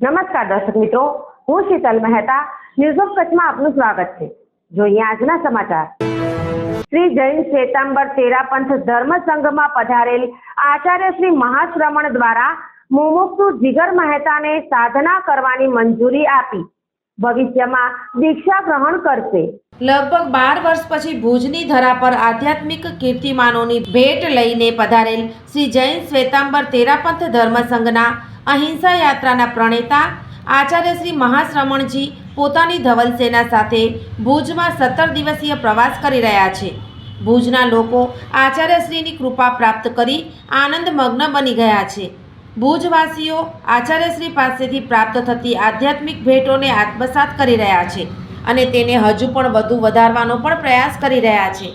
નમસ્કાર દર્શક મિત્રો, હું શીતલ મહેતા ન્યૂઝ ઓફ કચ્છમાં આપનું સ્વાગત છે. જોઈએ આજના સમાચાર. શ્રી જૈન શ્વેતાંબર તેરાપંથ ધર્મ સંઘમાં પધારેલ આચાર્ય શ્રી મહાશ્રમણ દ્વારા મુમુક્ષુ જીગર મહેતાને સાધના કરવાની મંજૂરી આપી. ભવિષ્યમાં દીક્ષા ગ્રહણ કરશે. લગભગ બાર વર્ષ પછી ભુજની ધરા પર આધ્યાત્મિક કીર્તિમાનોની ભેટ લઈને પધારેલ શ્રી જૈન શ્વેતાંબર તેરાપંથ ધર્મસંઘના અહિંસા યાત્રાના પ્રણેતા આચાર્ય શ્રી મહાશ્રમણજી પોતાની ધવલ સેના સાથે ભુજમાં સત્તર દિવસીય પ્રવાસ કરી રહ્યા છે. ભુજના લોકો આચાર્યશ્રીની કૃપા પ્રાપ્ત કરી આનંદમગ્ન બની ગયા છે. ભુજવાસીઓ આચાર્યશ્રી પાસેથી પ્રાપ્ત થતી આધ્યાત્મિક ભેટોને આત્મસાત કરી રહ્યા છે અને તેને હજુ પણ વધુ વધારવાનો પણ પ્રયાસ કરી રહ્યા છે.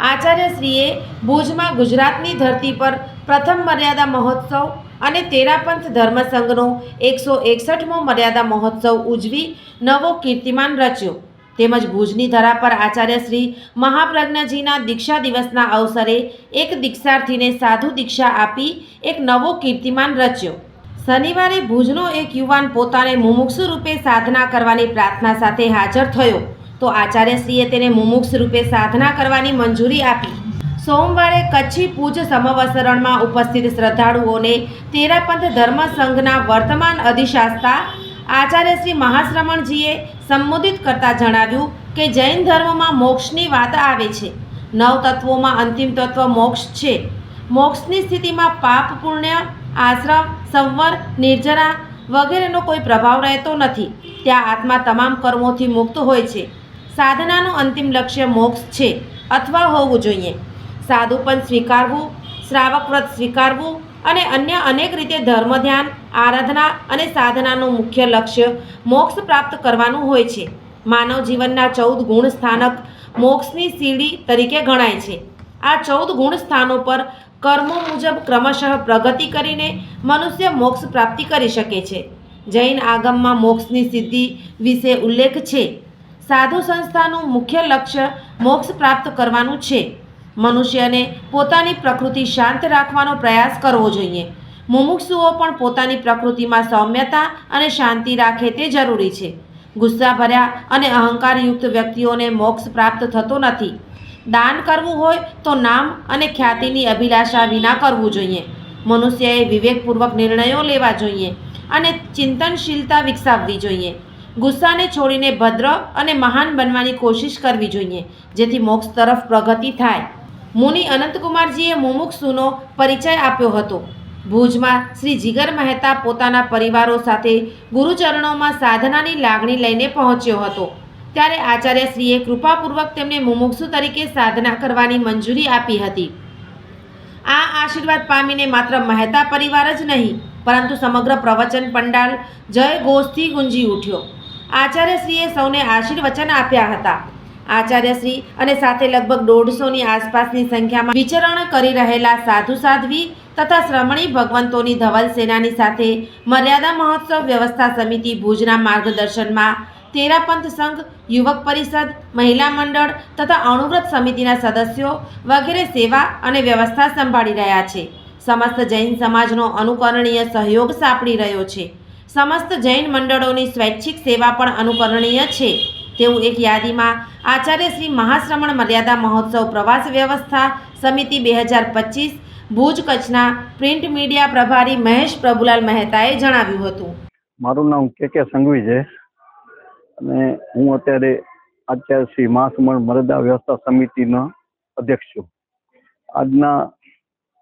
આચાર્યશ્રીએ ભુજમાં ગુજરાતની ધરતી પર પ્રથમ મર્યાદા મહોત્સવ અને તેરાપંથ ધર્મસંઘનો એકસો એકસઠમો મર્યાદા મહોત્સવ ઉજવી નવો કીર્તિમાન રચ્યો. તેમજ ભુજની ધરા પર આચાર્ય શ્રી મહાપ્રજ્ઞજીના દીક્ષા દિવસના અવસરે એક દીક્ષાર્થીને સાધુ દીક્ષા આપી એક નવો કીર્તિમાન રચ્યો. શનિવારે ભુજનો એક યુવાન પોતાને મુમુક્ષુ રૂપે સાધના કરવાની પ્રાર્થના સાથે હાજર થયો. તો આચાર્યશ્રીએ તેને મુમુક્ષ રૂપે સાધના કરવાની મંજૂરી આપી. સોમવારે કચ્છી પૂજ સમવસરણમાં ઉપસ્થિત શ્રદ્ધાળુઓને તેરાપંથ ધર્મ સંઘના વર્તમાન અધિશાસ્તા આચાર્ય શ્રી મહાશ્રમણજીએ સંબોધિત કરતા જણાવ્યું કે જૈન ધર્મમાં મોક્ષની વાત આવે છે. નવ તત્વોમાં અંતિમ તત્વ મોક્ષ છે. મોક્ષની સ્થિતિમાં પાપ, પુણ્ય, આશ્રમ, સંવર, નિર્જરા વગેરેનો કોઈ પ્રભાવ રહેતો નથી. ત્યાં આત્મા તમામ કર્મોથી મુક્ત હોય છે. સાધનાનું અંતિમ લક્ષ્ય મોક્ષ છે. અથવા હોવું જોઈએ. સાધુપન સ્વીકારવું શ્રાવક વ્રત સ્વીકારવું અને અન્ય અનેક રીતે ધર્મ ધ્યાન, આરાધના અને સાધનાનું મુખ્ય લક્ષ્ય મોક્ષ પ્રાપ્ત કરવાનું હોય છે. માનવ જીવનના ચૌદ ગુણ સ્થાનક મોક્ષની સીડી તરીકે ગણાય છે. આ ચૌદ ગુણ સ્થાનો પર કર્મો મુજબ ક્રમશઃ પ્રગતિ કરીને મનુષ્ય મોક્ષ પ્રાપ્તિ કરી શકે છે. જૈન આગમમાં મોક્ષની સિદ્ધિ વિશે ઉલ્લેખ છે. સાધુ સંસ્થાનું મુખ્ય લક્ષ્ય મોક્ષ પ્રાપ્ત કરવાનું છે. મનુષ્યને પોતાની પ્રકૃતિ શાંત રાખવાનો પ્રયાસ કરવો જોઈએ. મુમુક્ષુઓ પણ પોતાની પ્રકૃતિમાં સૌમ્યતા અને શાંતિ રાખે તે જરૂરી છે. ગુસ્સા ભર્યા અને અહંકારયુક્ત વ્યક્તિઓને મોક્ષ પ્રાપ્ત થતો નથી. દાન કરવું હોય તો નામ અને ખ્યાતિની અભિલાષા વિના કરવું જોઈએ. મનુષ્યએ વિવેકપૂર્વક નિર્ણયો લેવા જોઈએ અને ચિંતનશીલતા વિકસાવવી જોઈએ. ગુસ્સાને છોડીને ભદ્ર અને મહાન બનવાની કોશિશ કરવી જોઈએ, જેથી મોક્ષ તરફ પ્રગતિ થાય. મુનિ અનંતકુમારજીએ મુમુક્ષુનો પરિચય આપ્યો હતો. ભુજમાં શ્રી જીગર મહેતા પોતાના પરિવારો સાથે ગુરુચરણોમાં સાધનાની લાગણી લઈને પહોંચ્યો હતો. ત્યારે આચાર્યશ્રીએ કૃપાપૂર્વક તેમને મુમુક્ષુ તરીકે સાધના કરવાની મંજૂરી આપી હતી. આ આશીર્વાદ પામીને માત્ર મહેતા પરિવાર જ નહીં, પરંતુ સમગ્ર પ્રવચન પંડાલ જય ઘોષથી ગુંજી ઉઠ્યો. આચાર્યશ્રીએ સૌને આશીર્વચન આપ્યા હતા. આચાર્યશ્રી અને સાથે લગભગ દોઢસોની આસપાસની સંખ્યામાં વિચરણ કરી રહેલા સાધુ સાધ્વી તથા શ્રમણી ભગવંતોની ધવલ સેનાની સાથે મર્યાદા મહોત્સવ વ્યવસ્થા સમિતિ ભુજના માર્ગદર્શનમાં તેરાપંથ સંઘ, યુવક પરિષદ, મહિલા મંડળ તથા અણુવ્રત સમિતિના સદસ્યો વગેરે સેવા અને વ્યવસ્થા સંભાળી રહ્યા છે. સમસ્ત જૈન સમાજનો અનુકરણીય સહયોગ સાંપડી રહ્યો છે. સમસ્ત જૈન મંડળોની સ્વૈચ્છિક સેવા પણ અનુકરણીય છે. તેવું એક યાદીમાં આચાર્ય શ્રી મહાશ્રમણ મર્યાદા મહોત્સવ પ્રવાસ વ્યવસ્થા સમિતિ બે હજાર પચીસ ભુજ કચ્છના પ્રિન્ટ મીડિયા પ્રભારી મહેશ પ્રભુલાલ મહેતાએ જણાવ્યું હતું. મારું નામ કે કે સંઘવી છે. અને હું અત્યારે આચાર્ય શ્રી મહાશ્રમણ મર્યાદા વ્યવસ્થા સમિતિનો અધ્યક્ષ છું. આજના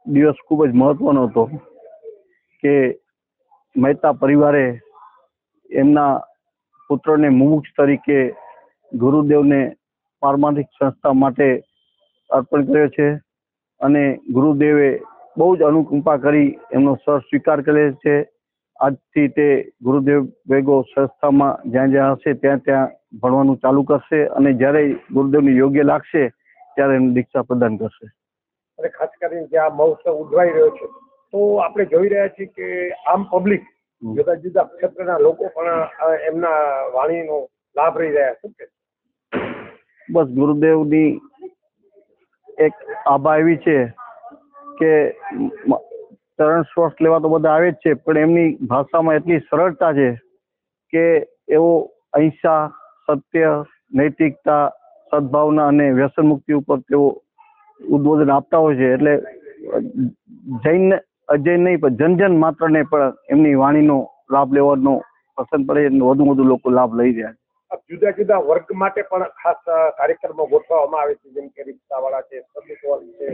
દિવસ ખૂબ જ મહત્વનો હતો કે મહેતા પરિવારે એમના પુત્રને મુમુક્ષ તરીકે ગુરુદેવને પારમાર્થિક સંસ્થા માટે અર્પણ કર્યો છે અને ગુરુદેવે બહુ જ અનુકંપા કરી એમનો સર સ્વીકાર કર્યો છે. આજથી તે ગુરુદેવ ભેગો સંસ્થામાં જ્યાં જ્યાં હશે ત્યાં ત્યાં ભણવાનું ચાલુ કરશે અને જ્યારે ગુરુદેવને યોગ્ય લાગશે ત્યારે એમને દીક્ષા પ્રદાન કરશે. અને ખાસ કરીને જે આ મહોત્સવ ઉજવાઈ રહ્યો છે તો આપણે જોઈ રહ્યા છીએ કે આમ પબ્લિક જુદા જુદા ક્ષેત્રના લોકો પણ એમના વાણીનો લાભ લઈ રહ્યા કે બસ ગુરુદેવની એક આભા એવી છે કે તરણ સ્પર્શ લેવા તો બધા આવે જ છે, પણ એમની ભાષામાં એટલી સરળતા છે કે એવો અહિંસા, સત્ય, નૈતિકતા, સદભાવના અને વ્યસન મુક્તિ ઉપર તેઓ ઉદ્બોધન આપતા હોય છે. એટલે જૈન અજય નહીં, પણ જન જન માત્રને પણ એમની વાણીનો લાભ લેવાનો પસંદ પડે વધુ વધુ લોકો લાભ લઈ રહ્યા છે. જુદા જુદા વર્ગ માટે પણ ખાસ કાર્યક્રમો ગોઠવવામાં આવે છે, જેમ કે રિક્ષાવાળા છે, શ્રમિક વર્ગ છે,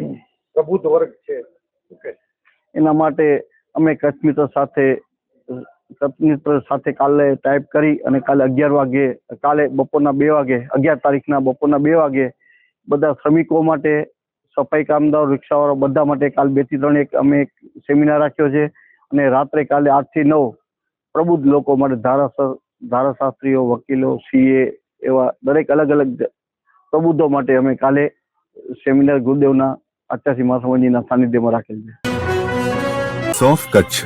પ્રબુદ્ધ વર્ગ છે એના માટે અમે કચ્છ મિત્ર સાથે કચ્છ મિત્ર સાથે કાલે ટાઈપ કરી અને કાલે અગિયાર વાગે, કાલે બપોરના બે વાગે, અગિયાર તારીખના બપોરના બે વાગે બધા શ્રમિકો માટે, સફાઈ કામદારો, રિક્ષાવાળા બધા માટે કાલ બેથી ત્રણ એક અમે એક સેમિનાર રાખ્યો છે અને રાત્રે કાલે આઠથી નવ પ્રબુદ્ધ લોકો માટે ધારાસર ધારાશાસ્ત્રીઓ વકીલો સીએ એવા દરેક અલગ અલગ પ્રબુદ્ધો માટે અમે કાલે સેમિનાર ગુરુદેવના અઠ્યાસી મહાસમાજીના સાનિધ્યમાં રાખેલ છે. સોફ Kutch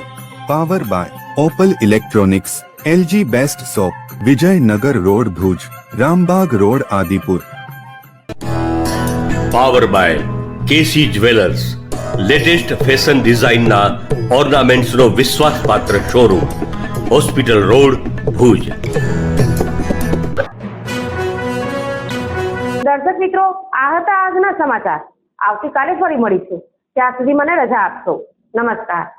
power by Opal electronics LG best shop Vijaynagar road Bhuj Rambag road Adipur. Power by KC jewellers latest fashion ડિઝાઇનના ઓર્નામેન્ટ્સનો વિશ્વાસપાત્ર શોરૂમ. Hospital road Bhuj. દર્શક મિત્રો, આ હતા આજના સમાચાર. આવતીકાલે ફરી મળીશું. ત્યાં સુધી મને રજા આપશો. નમસ્કાર.